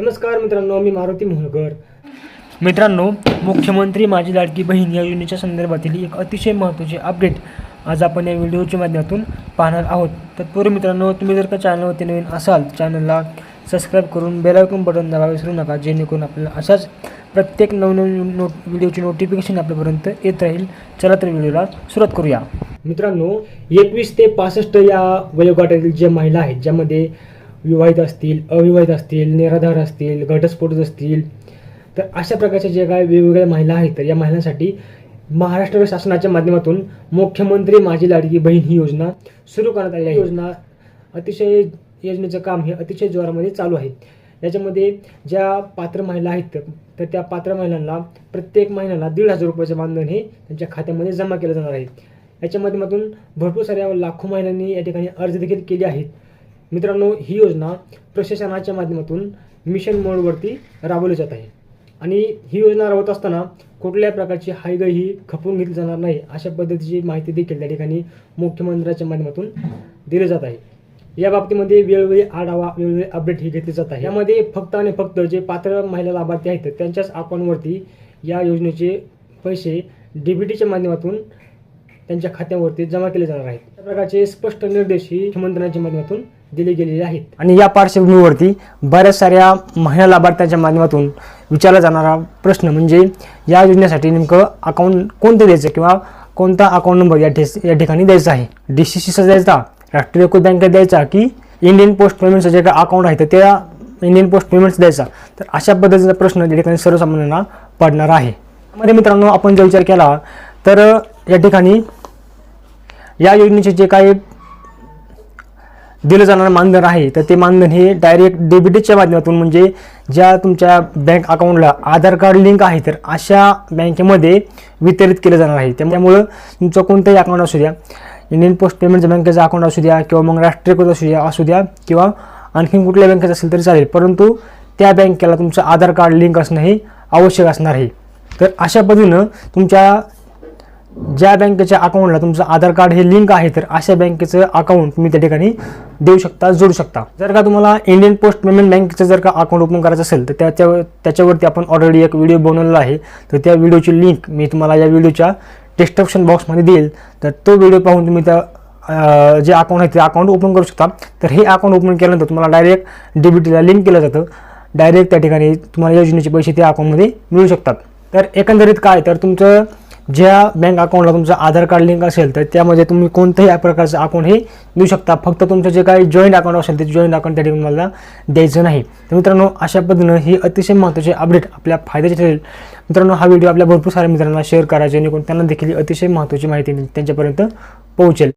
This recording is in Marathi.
नमस्कार मित्रांनो मी मारुती मोहळकर मित्रांनो मुख्यमंत्री माझी लाडकी बहीण या योजनेच्या संदर्भातील एक अतिशय महत्त्वाचे अपडेट आज आपण या व्हिडिओच्या माध्यमातून पाहणार आहोत. तत्पूर्वी मित्रांनो तुम्ही जर का चॅनलवरती नवीन असाल चॅनलला सबस्क्राईब करून बेलायकॉन बटन दाबावे विसरू नका जेणेकरून आपल्याला अशाच प्रत्येक नवनवीन नोट व्हिडिओची नोटिफिकेशन आपल्यापर्यंत येत राहील. चला तर व्हिडिओला सुरुवात करूया. मित्रांनो एकवीस ते पासष्ट या वयोगटातील ज्या महिला आहेत ज्यामध्ये विवाहित असतील अविवाहित असतील निराधार असतील घटस्फोट असतील तर अशा प्रकारच्या ज्या काय वेगवेगळ्या महिला आहेत तर या महिलांसाठी महाराष्ट्र शासनाच्या माध्यमातून मुख्यमंत्री माझी लाडकी बहीण ही योजना सुरू करण्यात आली आहे. योजना अतिशय योजनेचं काम हे अतिशय जोरामध्ये चालू आहे. याच्यामध्ये ज्या पात्र महिला आहेत तर त्या पात्र महिलांना प्रत्येक महिन्याला दीड हजार रुपयाचं मानधन हे त्यांच्या खात्यामध्ये जमा केलं जाणार आहे. याच्या माध्यमातून भरपूर साऱ्या लाखो महिलांनी या ठिकाणी अर्ज देखील केले आहेत. मित्रांनो ही योजना प्रशासनाच्या माध्यमातून मिशन मोडवरती राबवली जात आहे. आणि ही योजना राबवत असताना कुठल्याही प्रकारची हायगय ही खपवून घेतली जाणार नाही अशा पद्धतीची माहिती देखील त्या ठिकाणी मुख्यमंत्र्याच्या माध्यमातून दिली जात आहे. या बाबतीमध्ये वेळोवेळी आढावा वेळोवेळी अपडेट ही घेतली जात आहे. यामध्ये फक्त आणि फक्त जे पात्र महिला लाभार्थी आहेत त्यांच्याच अकाउंटवरती या योजनेचे पैसे डी बी टीच्या माध्यमातून त्यांच्या खात्यावरती जमा केले जाणार आहेत. त्या प्रकारचे स्पष्ट निर्देश ही मुख्यमंत्र्यांच्या माध्यमातून दिले गेलेले आहेत. आणि या पार्श्वभूमीवरती बऱ्याच साऱ्या महिला लाभार्थ्यांच्या माध्यमातून विचारला जाणारा प्रश्न म्हणजे या योजनेसाठी नेमकं अकाउंट कोणतं द्यायचं किंवा कोणता अकाउंट नंबर या ठे या ठिकाणी द्यायचा आहे? डी सी सीचा द्यायचा राष्ट्रीय कृत बँकेत द्यायचा की इंडियन पोस्ट पेमेंटचं जे काही अकाउंट आहे तर त्या इंडियन पोस्ट पेमेंट्स द्यायचा? तर अशा पद्धतीचा प्रश्न या ठिकाणी सर्वसामान्यांना पडणार आहे. मध्ये मित्रांनो आपण जर विचार केला तर या ठिकाणी या योजनेचे जे काही दिलं जाणारं मानधन आहे तर ते मानधन हे डायरेक्ट डेबिटच्या माध्यमातून म्हणजे ज्या तुमच्या बँक अकाउंटला आधार कार्ड लिंक आहे तर अशा बँकेमध्ये वितरित केलं जाणार आहे. त्यामुळं तुमचं कोणतंही अकाउंट असू द्या इंडियन पोस्ट पेमेंट बँकेचं अकाउंट असू द्या किंवा मग राष्ट्रीयकृत असू द्या असू द्या किंवा आणखीन कुठल्या बँकेचं असेल तरी चालेल परंतु त्या बँकेला तुमचं आधार कार्ड लिंक असणं हे आवश्यक असणार आहे. तर अशा पद्धतीनं तुमच्या ज्या बँकेच्या अकाउंटला तुमचं आधार कार्ड हे लिंक आहे तर अशा बँकेचं अकाउंट तुम्ही त्या ठिकाणी देऊ शकता जोडू शकता. जर का तुम्हाला इंडियन पोस्ट पेमेंट बँकेचं जर का अकाउंट ओपन करायचं असेल तर त्याच्या त्याच्यावरती आपण ऑलरेडी एक व्हिडिओ बनवलेला आहे. तर त्या व्हिडिओची लिंक मी तुम्हाला या व्हिडिओच्या डिस्क्रिप्शन बॉक्समध्ये देईल. तर तो व्हिडिओ पाहून तुम्ही त्या जे अकाउंट आहे ते अकाउंट ओपन करू शकता. तर हे अकाउंट ओपन केल्यानंतर तुम्हाला डायरेक्ट डेबिटला लिंक केलं जातं. डायरेक्ट त्या ठिकाणी तुम्हाला योजनेचे पैसे त्या अकाउंटमध्ये मिळू शकतात. तर एकंदरीत काय? तर तुमचं ज्या बँक अकाउंटला तुमचं आधार कार्ड लिंक असेल तर त्यामध्ये तुम्ही कोणत्याही प्रकारचं अकाउंट हे देऊ शकता. फक्त तुमचं जे काही जॉईंट अकाउंट असेल ते जॉईंट अकाउंट त्या ठिकाणी मला द्यायचं नाही. तर मित्रांनो अशा पद्धतीनं ही अतिशय महत्त्वाची अपडेट आपल्या फायद्याची ठरेल. मित्रांनो हा व्हिडिओ आपल्या भरपूर साऱ्या मित्रांना शेअर करा जेणेकरून त्यांना देखील अतिशय महत्त्वाची माहिती त्यांच्यापर्यंत पोहोचेल.